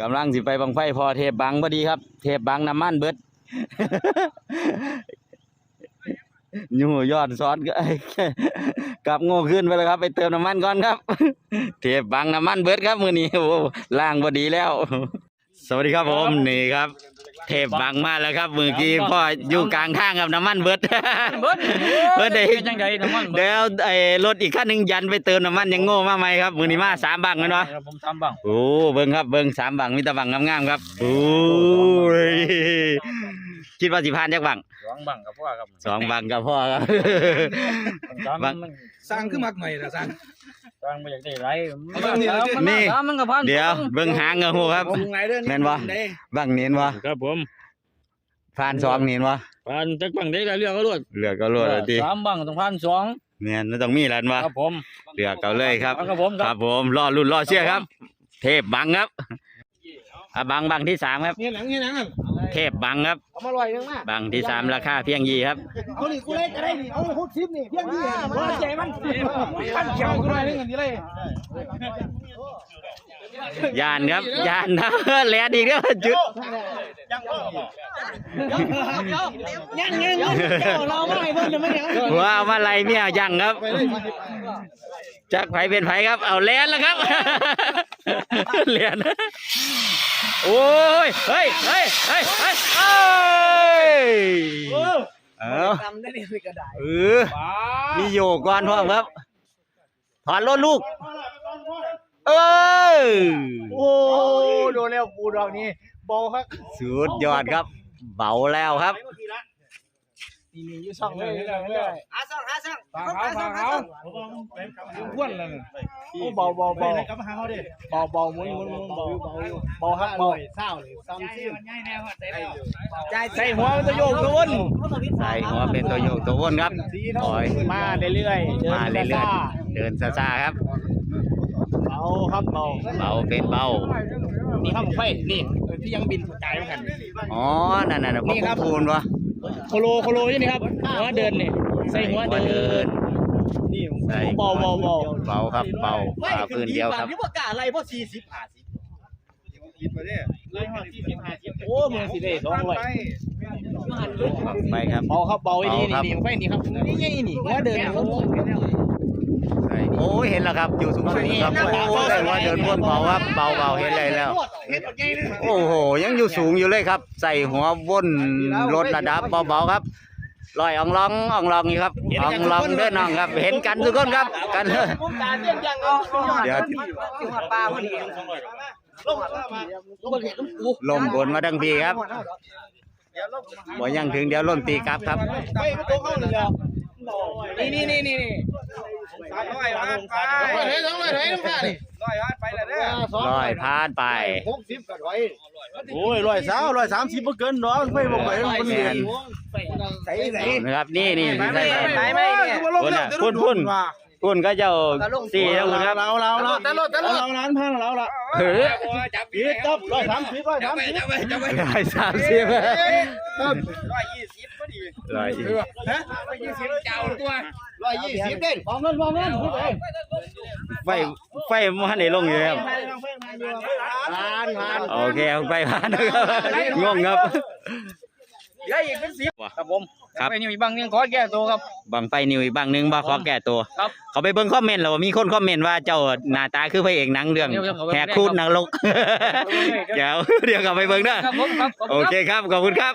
กำลังสิไปบังไฟพอเทปบังพอดีครับ เทปบังน้ำมันเบิดยู่ยอดซอสก็กลับโง่ขึ้นไปแล้วครับ ไปเติมน้ำมันก่อนครับ เทปบังน้ำมันเบิดครับมือนี้โอ้ล่างพอดีแล้ว สวัสดีครับผมนี่ครับ เทปบังมาแล้วครับเมื่อกี้พ่ออยู่กลางทางครับน้ำมันเบิดเบิดเบิดได้เป็นจังไดน้ำมันเบิดเดี๋ยวไอ้รถอีกคันหนึงยันไปเติมน้ำมันยังโง่มาไหมครับมือนี้มาสามบังกันวะครับผมทำบ้างโอ้เบิ้งครับเบิ้งสามบังมีแตะบังงามๆครับโอ้ยคิดว่าสิพานจักบังสองบ้างกับพ่อครับสองบังกับพ่อครับสามบ้างมันสร้างขึ้นมากหน่อยนะสร้างสร้างมาอยากได้ไรเอาบ้างนี่เอาดินี่สามมันกับพันเดี๋ยวเบิ้งหางกับหูครับผมไงเด้อแม่นบ่เด้บังเน้นวะครับผมพานสองเน้นวะพันจักบังได้เรื่องก็รวดเหลือก็รวดเลยทีสามบังต้องพันสองเนี่ยมันต้องมีแล้ววะครับผมเหลือก็เลยครับเอาครับผมครับผมรอรุ่นรอเชื่อครับ เทพบังครับ อะบังบังที่สามครับนี่หนังนี่หนังอะเทพบังครับ เอามาลอยนึงมาบังที่สามราคาเพียงยี่ครับเอานี่กูเล่นก็ได้นี่เอาหกสิบนี่เพียงนี่ว่าใจมันขั้นเขียวก็ได้นึงอันนี้เลยยานครับยานนะแหลดีครับจุดยังยังเจ้าเราไม่เพิ่นจะไม่ยังว้าวมาไล่เมียยังครับจักไผเป็นไผครับ เอาแลนแล้วครับแลน โอ้ย เฮ้ย เฮ้ย เฮ้ย เฮ้ยเอ้ยเอาทำได้นี่กระดาษเออ มีโยกก่อนพ่อครับ ถอนรถลูก เออโอ้โดนแล้วกูดอกนี้บอลครับ สุดยอดครับ เบาแล้วครับ นี่นี่อยู่ช่องเลยเลยหาช่องหาช่องฝากเขาฝากเขาควนแล้วโอ้เบาเบาเบาเบาเบาหมุนหมุนหมุนเบาเบาเบาครับเบาเศร้าเลยซ้ำซิ่งใจหัวมันจะโยกตัววนใส่หัวเป็นตัวโยกตัววนครับถอยมาเรื่อยๆมาเรื่อยๆเดินซาๆครับเบาครับเบาเบาเป็นเบานี่ครับไฟนี่ที่ยังบินกายเหมือนกันอ๋อนั่นน่ะพ่นี่ครับอคูณวะ โคโลโคโลนี่ครับหัวเดินนี่ใส่หัวเดินนี่ใส่เบาเบาเบาเบาครับเบาฝ่าพื้นเดียวครับนี่ว่ากะอะไรเพราะสี่สิบห้าสิบโอ้เมืองสิเดสองร้อยไปครับเบาครับเบาอีนี่เบาครับนี่ไฟนี่ครับนี่ไงนี่หัวเดินใส่โอ้ย เห็นแล้วครับ อยู่สูงๆครับโอ้ยแต่ว่าเดินวนเบาครับเบาเบาเห็นเลยแล้ว โอ้โห ยังอยู่สูงอยู่เลยครับ ใส่หัววนรถระดับเบาๆครับลอยอ่องลองอ่องลองอยู่ครับอ่องลองเด้อน้องครับ เห็นกันทุกคนครับกันเลยผมตาเตี้ยนยังเอาเดี๋ยวหัวปลาพอดีลงมาลงมาเห็นกูลมบนมาทั้งปีครับบ่ยังถึงเดี๋ยวล่นตีกลับครับ ไปไม่ตรงเข้าเลยแล้วนี่นี่นี่นี่ร้อยล้านไปร้อยเฮ้ยสองร้อยเฮ้ยน้ำตาดิร้อยล้านไปแล้วเด้อลอยพานไปหกสิบกับร้อยโอ้ยร้อยสาวร้อยสามสิบเกินดอกไฟบอกไปมันแมนใส่ใส่นะครับนี่นี่ใส่ไปไหมเนี่ยพุ่นน่ะพุ่น พุ่นพุ่นก็เจ้าสี่แล้วคุณครับเราเราเราแต่รถแต่รถเราล้านพันเราละเฮ้ยจับปีตับร้อยสามสิบร้อยสามสิบจับไปจับไปร้อยสามสิบร้อยยี่สิบพอดีร้อยยี่สิบฮะร้อยยี่สิบเจ้าตัวร้อยยี่สิบเด่นมองเงินมองเงินพูดเองไฟไฟมันได้ลงอยู่ครับล้านล้านโอเคเอาไปพานนะครับงงครับเหลืออีกเป็นสิบครับผม ครับ ไปนี่มีบังยังขอแก้ตัวครับ บังไฟนิวอีกบางหนึงบ่ขอแก้ตัว ครับ เขาไปเบิ่งคอมเมนต์แล้วว่ามีคนคอมเมนต์ว่าเจ้าหน้าตาคือพระเอกหนังเรื่องเดี๋ยวๆเขาไปแหกคูดนรกเดี๋ยวเดี๋ยวกลับไปเบิ่งเด้อครับผมครับขอบโอคุณครับ เคครับขอบคุณครับ